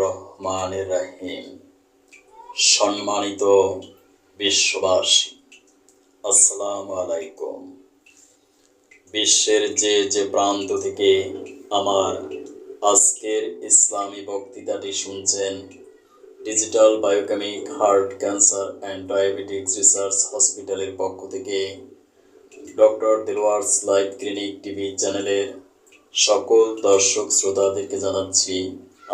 রহমান রাহিম সম্মানিত বিশ্ববাসী, আসসালামু আলাইকুম। বিশ্বের যে যে প্রান্ত থেকে আমার আজকের ইসলামী বক্তৃতাটি শুনছেন digital biochemic, heart cancer and diabetics research হসপিটালের পক্ষ থেকে doctor Dilwar's live clinic TV চ্যানেলের সকল দর্শক শ্রোতাদেরকে জানাচ্ছি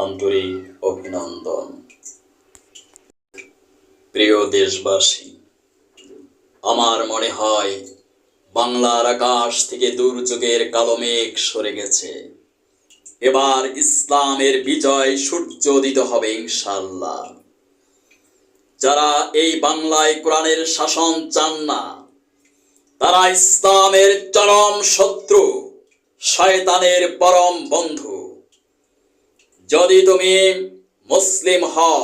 আন্তরিক অভিনন্দন। প্রিয় দেশবাসী, আমার মনে হয় বাংলার আকাশ থেকে দুর্যোগের কালো মেঘ সরে গেছে। এবার ইসলামের বিজয় সূর্যোদিত হবে ইনশাল্লাহ যারা এই বাংলায় কোরআনের শাসন চান না, তারা ইসলামের চরম শত্রু। শয়তানের পরম বন্ধু। যদি তুমি মুসলিম হও,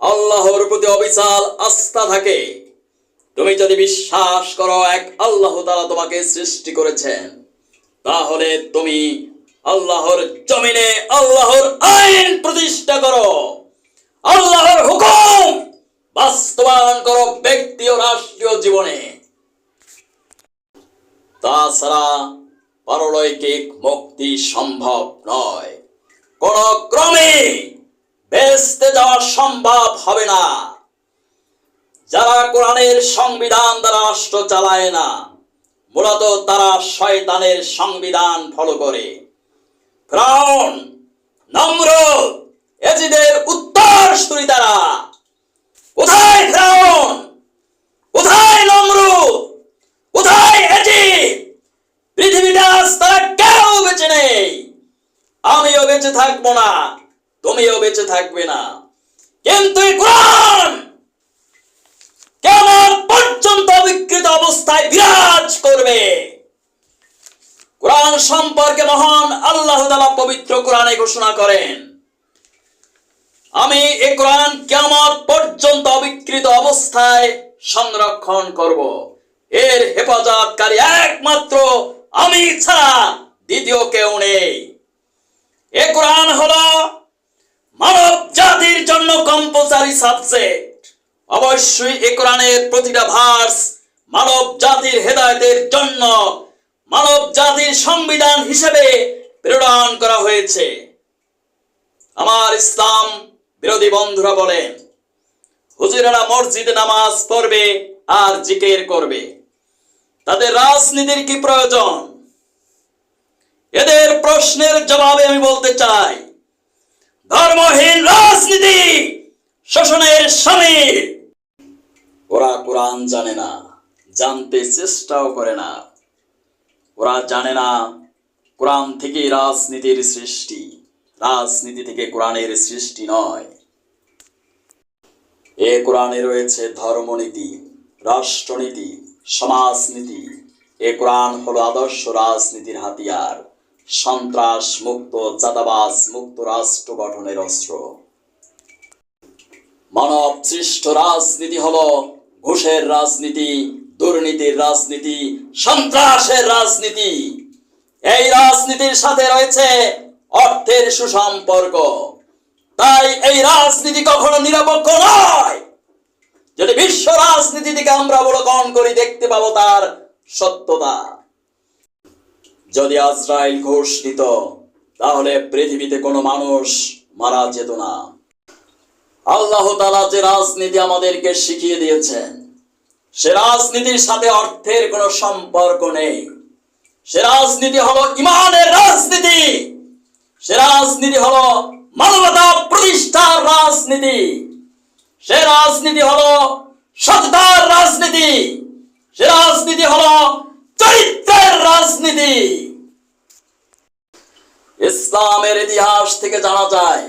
আল্লাহর প্রতি অবিচাল আস্থা থাকে, তুমি যদি বিশ্বাস করো এক আল্লাহ তারা তোমাকে সৃষ্টি করেছেন, তাহলে তুমি আল্লাহর জমিনে আল্লাহর আইন প্রতিষ্ঠা করো। আল্লাহর হুকুম বাস্তবায়ন করো ব্যক্তি ও রাষ্ট্রীয় জীবনে। তাছাড়া পারলৌকিক মুক্তি সম্ভব নয়। কোন ক্রমে বেসতে যাওয়া সম্ভব হবে না। যারা কোরআনের সংবিধান দ্বারা রাষ্ট্র চালায় না, মূলত তারা শয়তানের সংবিধান ফলো করে। ফ্রাউন নমরুদ এজিদের উত্তর উত্তরসূরি তারা। কোথায় ফ্রাউন কোথায় নমরুদ কোথায় এজিদ পৃথিবীটা আজ কেউ বেঁচে নেই। আমিও বেঁচে থাকব না, তুমিও বেঁচে থাকবে না। কিন্তু কোরআন কেমন পর্যন্ত বিকৃত অবস্থায় বিরাজ করবে? কোরআন সম্পর্কে মহান আল্লাহ তাআলা পবিত্র কোরআনে ঘোষণা করেন, আমি এ কোরআন কেমন পর্যন্ত অবিকৃত অবস্থায় সংরক্ষণ করব? এর হেফাজতকারী একমাত্র আমি ছাড়া দ্বিতীয় কেউ নেই। এ কোরআন হলো মানব জাতির জন্য কম্পালসারি সাবজেক্ট অবশ্যই এ কোরআনের প্রতিটা ভার্স মানব জাতির হেদায়েতের জন্য মানব জাতির সংবিধান হিসেবে প্রেরণ করা হয়েছে। আমার ইসলাম বিরোধী বন্ধুরা বলেন, হুজুরেরা মসজিদে নামাজ পড়বে আর জিকির করবে। তাদের রাজনীতির কি প্রয়োজন? এদের প্রশ্নের জবাবে আমি বলতে চাই, ধর্মহীন রাজনীতি শোষণের স্বামী ওরা কোরআন জানে না, জানতে চেষ্টাও করে না। ওরা জানে না কোরআন থেকে রাজনীতির সৃষ্টি, রাজনীতি থেকে কোরআনের সৃষ্টি নয়। এ কোরআনে রয়েছে ধর্মনীতি, রাষ্ট্রনীতি সমাজনীতি। এ কোরআন হলো আদর্শ রাজনীতির হাতিয়ার। সন্ত্রাস মুক্ত, চাঁদাবাজ মুক্ত রাষ্ট্র গঠনের অস্ত্র। মানব সৃষ্ট রাজনীতি হলো ঘুষের রাজনীতি, দুর্নীতির রাজনীতি, সন্ত্রাসের রাজনীতি। এই রাজনীতির সাথে রয়েছে অর্থের সুসম্পর্ক। তাই এই রাজনীতি কখনো নিরপেক্ষ নয়। যদি বিশ্ব রাজনীতি থেকে আমরা অবলোকন করি, দেখতে পাবো তার সত্যতা। যদি আজরাইল ঘোষ দিত তাহলে পৃথিবীতে কোনো মানুষ মারা যেত না। আল্লাহ তালা যে রাজনীতি আমাদেরকে শিখিয়ে দিয়েছেন, সে রাজনীতির সাথে অর্থের কোনো সম্পর্ক নেই। সে রাজনীতি হলো ইমানের রাজনীতি। সে রাজনীতি হলো মানবতা প্রতিষ্ঠার রাজনীতি। সে রাজনীতি হলো সততার রাজনীতি। সে রাজনীতি হলো চরিত্রের রাজনীতি। ইসলামের ইতিহাস থেকে জানা যায়,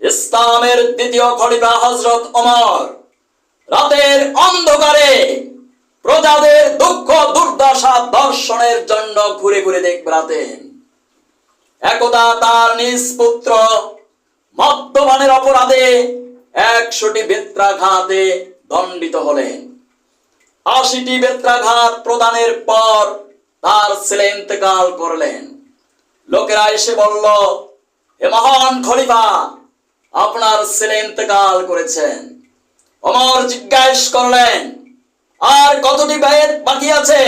ইসলামের দ্বিতীয় খলিফা হজরত ওমর রাতের অন্ধকারে প্রজাদের দুঃখ, দুর্দশা দর্শনের জন্য ঘুরে ঘুরে দেখ একদা তার নিজ পুত্র মদ্যপানের অপরাধে একশোটি বেত্রাঘাতে দণ্ডিত হলেন। আশিটি বেত্রাঘাত প্রদানের পর তার ছেলে ইন্তেকাল করলেন। লোকেরা এসে বলল হে মহান খলিফা, আপনার ছেলে ইন্তেকাল করেছেন। অমর জিজ্ঞাসা করলেন, আর কতটি বেদ বাকি আছে?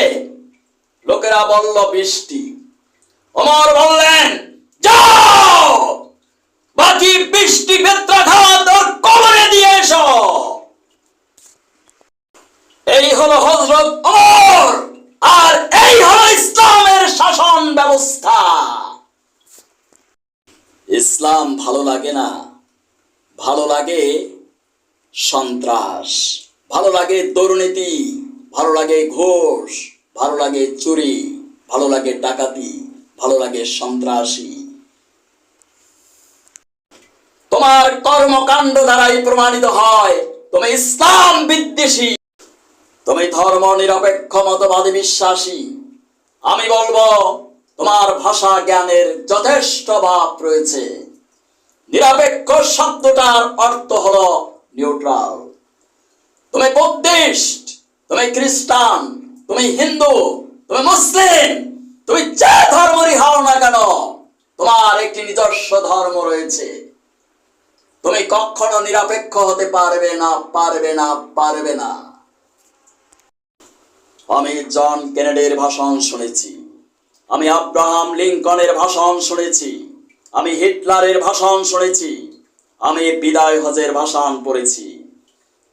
লোকেরা বলল বৃষ্টি অমর বললেন, যাও! বৃষ্টি কবরে দিয়ে এই হলো হজরত আর এই হলো ইসলামের শাসন ব্যবস্থা। ইসলাম ভালো লাগে না, ভালো লাগে সন্ত্রাস, ভালো লাগে দুর্নীতি, ভালো লাগে ঘোষ, ভালো লাগে চুরি, ভালো লাগে ডাকাতি, ভালো লাগে সন্ত্রাসী। তোমার কর্মকাণ্ড দ্বারাই প্রমাণিত হয়। তুমি ইসলাম বিদ্বেষী। তুমি ধর্ম নিরপেক্ষ, মতবাদী, বিশ্বাসী। আমি বলব, তোমার ভাষা জ্ঞানের যথেষ্ট ভাব রয়েছে। নিরপেক্ষ শব্দটার অর্থ হলো নিউট্রাল তুমি বুদ্ধিস্ট তুমি খ্রিস্টান, তুমি হিন্দু, তুমি মুসলিম, তুমি যে ধর্মরই হও না কেন, তোমার একটি নিজস্ব ধর্ম রয়েছে। তুমি কখনো নিরপেক্ষ হতে পারবে না পারবে না পারবে না। আমি জন কেনেডির ভাষণ শুনেছি। আমি আব্রাহাম লিঙ্কনের ভাষণ শুনেছি। আমি হিটলারের ভাষণ শুনেছি। আমি বিদায় হজের ভাষণ পড়েছি।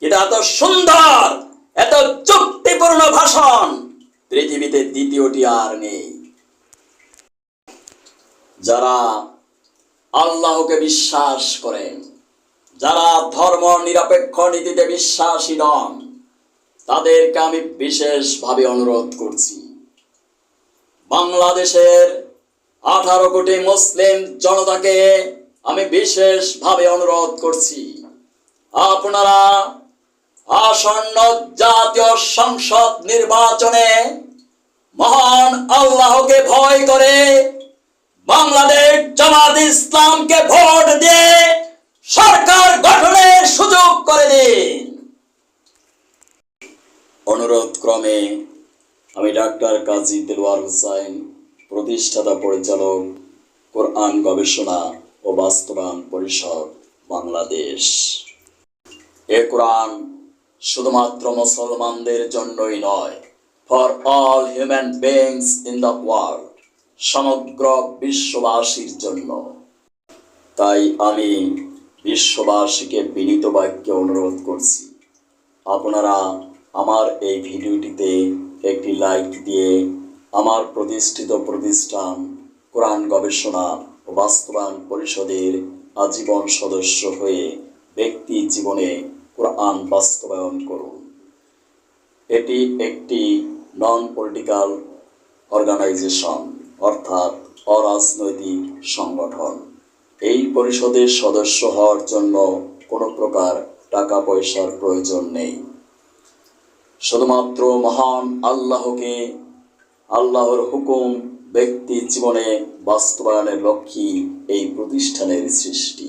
এটা এত সুন্দর, এত যুক্তিপূর্ণ ভাষণ। পৃথিবীতে দ্বিতীয়টি আর নেই। যারা আল্লাহকে বিশ্বাস করেন যারা ধর্ম নিরপেক্ষ নীতিতে বিশ্বাসী নন, তাদেরকে আমি বিশেষভাবে অনুরোধ করছি। বাংলাদেশের আঠারো কোটি মুসলিম জনতাকে আমি বিশেষভাবে অনুরোধ করছি। আপনারা আসন্ন জাতীয় সংসদ নির্বাচনে মহান আল্লাহকে ভয় করে বাংলাদেশ জামাত ইসলামকে ভোট দিয়ে সরকার গঠনের সুযোগ করে দিন অনুরোধ ক্রমে আমি ডাক্তার কাজী দেলোয়ার হুসাইন, প্রতিষ্ঠাতা পরিচালক, কোরআন গবেষণা ও বাস্তবায়ন পরিষদ বাংলাদেশ। এ কোরআন শুধুমাত্র মুসলমানদের জন্যই নয় for all human beings in the world সমগ্র বিশ্ববাসীর জন্য। তাই আমি বিশ্ববাসীকে বিনীত বাক্যে অনুরোধ করছি, আপনারা আমার এই ভিডিওটিতে একটি লাইক দিয়ে আমার প্রতিষ্ঠিত প্রতিষ্ঠান কোরআন গবেষণা ও বাস্তবায়ন পরিষদের আজীবন সদস্য হয়ে ব্যক্তি জীবনে কোরআন বাস্তবায়ন করুন। এটি একটি নন পলিটিক্যাল অর্গানাইজেশন অর্থাৎ অরাজনৈতিক সংগঠন। এই পরিষদের সদস্য হওয়ার জন্য কোনো প্রকার টাকা পয়সার প্রয়োজন নেই। শুধুমাত্র মহান আল্লাহকে, আল্লাহর হুকুম ব্যক্তি জীবনে বাস্তবায়নের লক্ষ্যে এই প্রতিষ্ঠানের সৃষ্টি।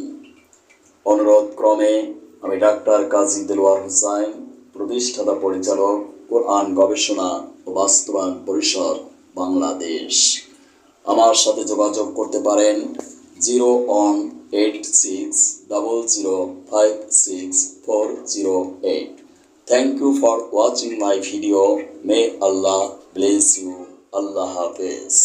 অনুরোধ ক্রমে আমি ডাক্তার কাজী দেলোয়ার হুসাইন, প্রতিষ্ঠাতা পরিচালক, কোরআন গবেষণা ও বাস্তবায়ন পরিষদ, বাংলাদেশ। আমার সাথে যোগাযোগ করতে পারেন zero one eight six double zero five six four zero eight. Thank you for watching my video may Allah bless you আল্লাহ হাফেজ